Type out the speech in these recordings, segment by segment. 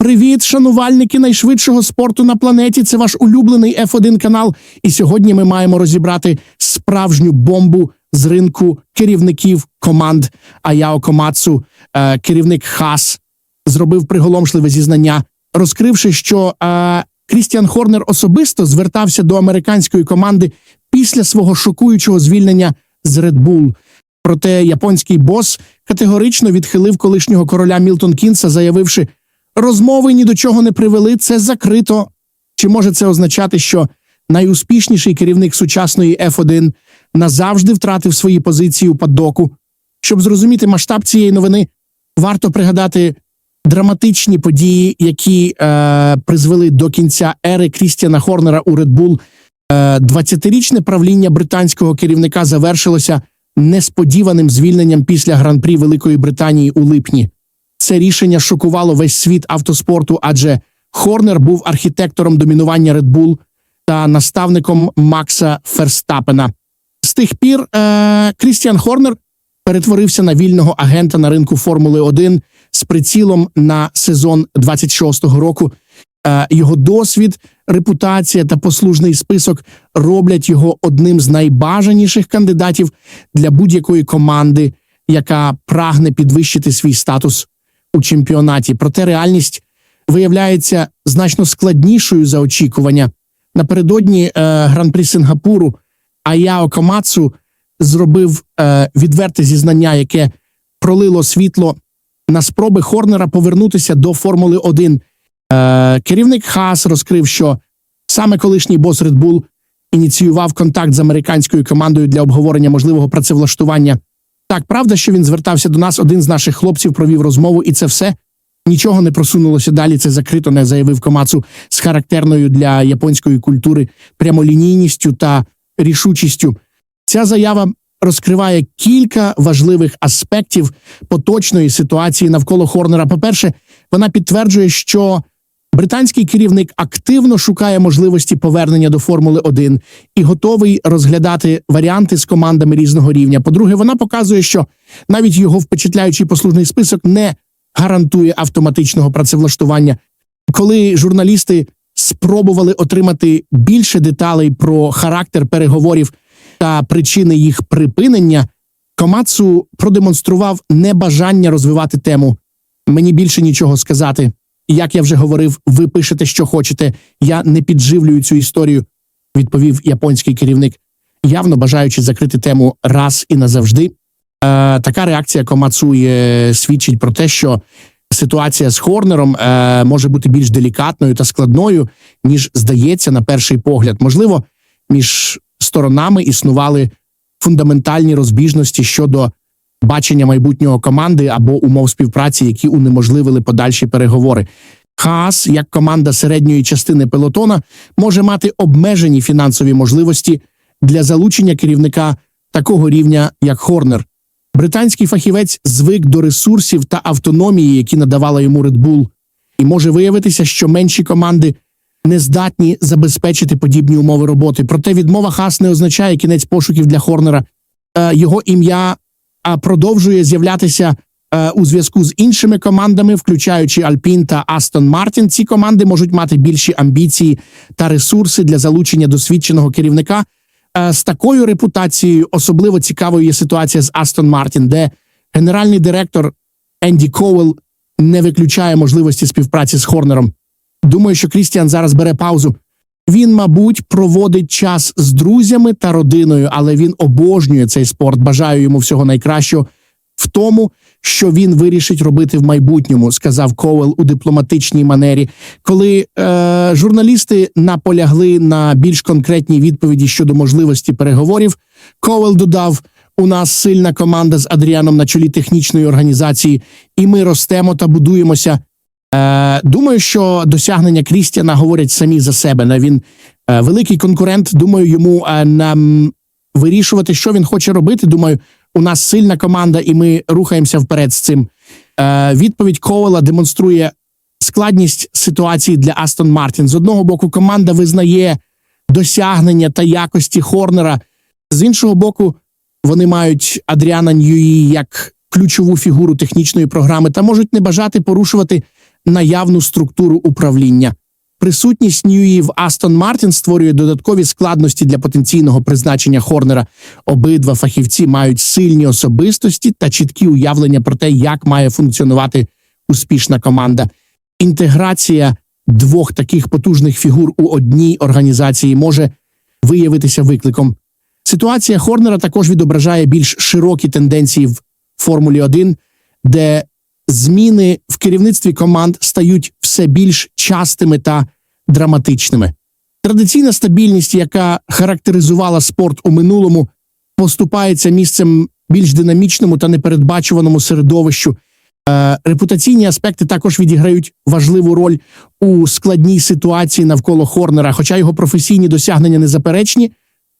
Привіт, шанувальники найшвидшого спорту на планеті. Це ваш улюблений F1 канал. І сьогодні ми маємо розібрати справжню бомбу з ринку керівників команд Аяо Комацу. Е, керівник Хас зробив приголомшливе зізнання, розкривши, що е, Крістіан Хорнер особисто звертався до американської команди після свого шокуючого звільнення з Red Bull. Проте японський бос категорично відхилив колишнього короля Мілтон Кінса, заявивши, розмови ні до чого не привели, це закрито. Чи може це означати, що найуспішніший керівник сучасної F1 назавжди втратив свої позиції у паддоку? Щоб зрозуміти масштаб цієї новини, варто пригадати драматичні події, які е, призвели до кінця ери Крістіана Хорнера у Red Bull. Е, 20-річне правління британського керівника завершилося несподіваним звільненням після гран-прі Великої Британії у липні. Це рішення шокувало весь світ автоспорту, адже Хорнер був архітектором домінування Red Bull та наставником Макса Ферстапена. З тих пір е, Крістіан Хорнер перетворився на вільного агента на ринку Формули 1 з прицілом на сезон 26-го року. Е, його досвід, репутація та послужний список роблять його одним з найбажаніших кандидатів для будь-якої команди, яка прагне підвищити свій статус у чемпіонаті. Проте реальність виявляється значно складнішою за очікування. Напередодні е, гран-прі Сингапуру Аяо Комацу зробив е, відверте зізнання, яке пролило світло на спроби Хорнера повернутися до Формули 1. Е, керівник Хас розкрив, що саме колишній бос Red Bull ініціював контакт з американською командою для обговорення можливого працевлаштування. Так, правда, що він звертався до нас, один з наших хлопців провів розмову, і це все нічого не просунулося далі. Це закрито не заявив Комацу з характерною для японської культури прямолінійністю та рішучістю. Ця заява розкриває кілька важливих аспектів поточної ситуації навколо Хорнера. По-перше, вона підтверджує, що британський керівник активно шукає можливості повернення до Формули 1 і готовий розглядати варіанти з командами різного рівня. По-друге, вона показує, що навіть його впечатляючий послужний список не гарантує автоматичного працевлаштування. Коли журналісти спробували отримати більше деталей про характер переговорів та причини їх припинення, Комацу продемонстрував небажання розвивати тему. Мені більше нічого сказати. Як я вже говорив, ви пишете, що хочете. Я не підживлюю цю історію, відповів японський керівник, явно бажаючи закрити тему раз і назавжди. Е, така реакція Комацує свідчить про те, що ситуація з Хорнером е, може бути більш делікатною та складною, ніж здається на перший погляд. Можливо, між сторонами існували фундаментальні розбіжності щодо бачення майбутнього команди або умов співпраці, які унеможливили подальші переговори. Хаас, як команда середньої частини пелотона, може мати обмежені фінансові можливості для залучення керівника такого рівня, як Хорнер. Британський фахівець звик до ресурсів та автономії, які надавала йому Red Bull, і може виявитися, що менші команди не здатні забезпечити подібні умови роботи. Проте відмова Хас не означає кінець пошуків для Хорнера. Е, Його ім'я продовжує з'являтися е, у зв'язку з іншими командами, включаючи Альпін та Астон Мартін. Ці команди можуть мати більші амбіції та ресурси для залучення досвідченого керівника. Е, З такою репутацією особливо цікавою є ситуація з Астон Мартін, де генеральний директор Енді Коуел не виключає можливості співпраці з Хорнером. Думаю, що Крістіан зараз бере паузу. Він, мабуть, проводить час з друзями та родиною, але він обожнює цей спорт. Бажаю йому всього найкращого в тому, що він вирішить робити в майбутньому, сказав Коуел у дипломатичній манері. Коли е, журналісти наполягли на більш конкретній відповіді щодо можливості переговорів, Коуел додав. У нас сильна команда з Адріаном на чолі технічної організації, і ми ростемо та будуємося. Е, думаю, що досягнення Крістіана говорять самі за себе. Він е, великий конкурент. Думаю, йому е, нам вирішувати, що він хоче робити. Думаю, у нас сильна команда, і ми рухаємося вперед з цим. Відповідь Коуела демонструє складність ситуації для Астон Мартін. З одного боку, команда визнає досягнення та якості Хорнера. З іншого боку, вони мають Адріана Ньюї як ключову фігуру технічної програми та можуть не бажати порушувати наявну структуру управління. Присутність Ньюї в Астон Мартін створює додаткові складності для потенційного призначення Хорнера. Обидва фахівці мають сильні особистості та чіткі уявлення про те, як має функціонувати успішна команда. Інтеграція двох таких потужних фігур у одній організації може виявитися викликом. Ситуація Хорнера також відображає більш широкі тенденції в Формулі 1, де зміни в керівництві команд стають все більш частими та драматичними. Традиційна стабільність, яка характеризувала спорт у минулому, поступається місцем більш динамічному та непередбачуваному середовищу. Е, репутаційні аспекти також відіграють важливу роль у складній ситуації навколо Хорнера, хоча його професійні досягнення незаперечні.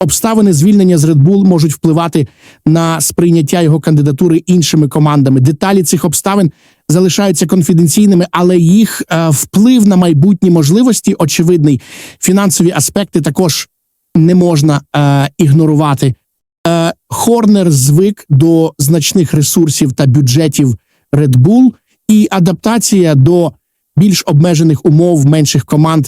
Обставини звільнення з Red Bull можуть впливати на сприйняття його кандидатури іншими командами. Деталі цих обставин залишаються конфіденційними, але їх е, вплив на майбутні можливості очевидний. Фінансові аспекти також не можна е, ігнорувати. Е, Хорнер звик до значних ресурсів та бюджетів Red Bull, і адаптація до більш обмежених умов менших команд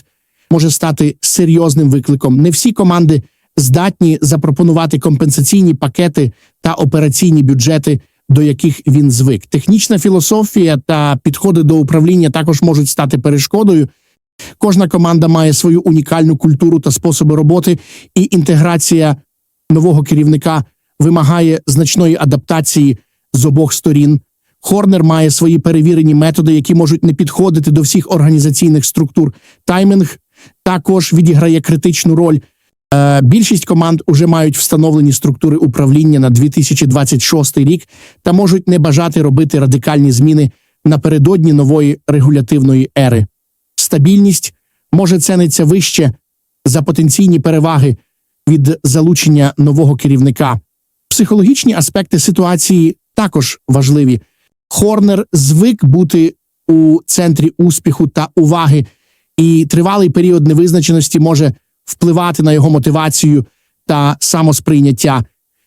може стати серйозним викликом. Не всі команди здатні запропонувати компенсаційні пакети та операційні бюджети, до яких він звик. Технічна філософія та підходи до управління також можуть стати перешкодою. Кожна команда має свою унікальну культуру та способи роботи, і інтеграція нового керівника вимагає значної адаптації з обох сторін. Хорнер має свої перевірені методи, які можуть не підходити до всіх організаційних структур. Таймінг також відіграє критичну роль. Е, Більшість команд уже мають встановлені структури управління на 2026 рік та можуть не бажати робити радикальні зміни напередодні нової регулятивної ери. Стабільність може цениться вище за потенційні переваги від залучення нового керівника. Психологічні аспекти ситуації також важливі. Хорнер звик бути у центрі успіху та уваги, і тривалий період невизначеності може впливати на його мотивацію та самосприйняття.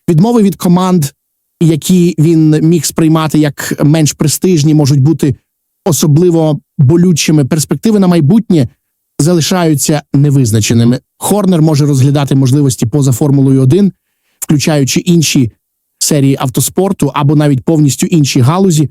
Відмови від команд, які він міг сприймати як менш престижні, можуть бути особливо болючими. Перспективи на майбутнє залишаються невизначеними. Хорнер може розглядати можливості поза Формулою 1, включаючи інші серії автоспорту або навіть повністю інші галузі.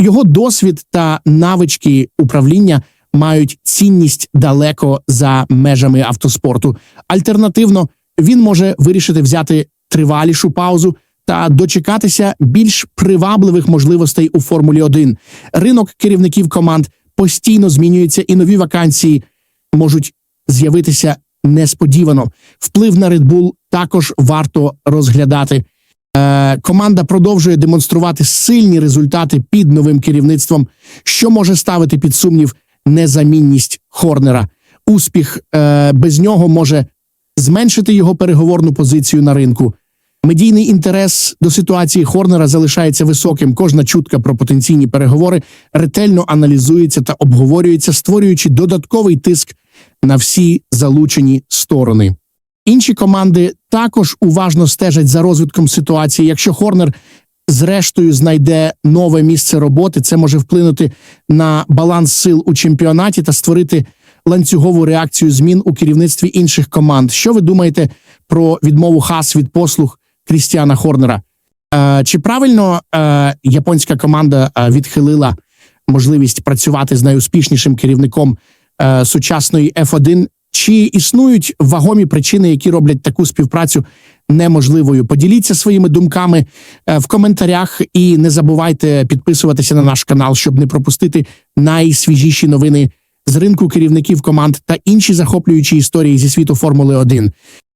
Його досвід та навички управління мають цінність далеко за межами автоспорту. Альтернативно, він може вирішити взяти тривалішу паузу та дочекатися більш привабливих можливостей у Формулі 1. Ринок керівників команд постійно змінюється, і нові вакансії можуть з'явитися несподівано. Вплив на Red Bull також варто розглядати. Е, команда продовжує демонструвати сильні результати під новим керівництвом, що може ставити під сумнів незамінність Хорнера. Успіх е, без нього може зменшити його переговорну позицію на ринку. Медійний інтерес до ситуації Хорнера залишається високим. Кожна чутка про потенційні переговори ретельно аналізується та обговорюється, створюючи додатковий тиск на всі залучені сторони. Інші команди також уважно стежать за розвитком ситуації. Якщо Хорнер зрештою знайде нове місце роботи, це може вплинути на баланс сил у чемпіонаті та створити ланцюгову реакцію змін у керівництві інших команд. Що ви думаєте про відмову хас від послуг Крістіана Хорнера? Е, чи правильно е, японська команда е, відхилила можливість працювати з найуспішнішим керівником сучасної F1 чи існують вагомі причини, які роблять таку співпрацю неможливою? Поділіться своїми думками е, в коментарях і не забувайте підписуватися на наш канал, щоб не пропустити найсвіжіші новини з ринку керівників команд та інші захоплюючі історії зі світу Формули 1.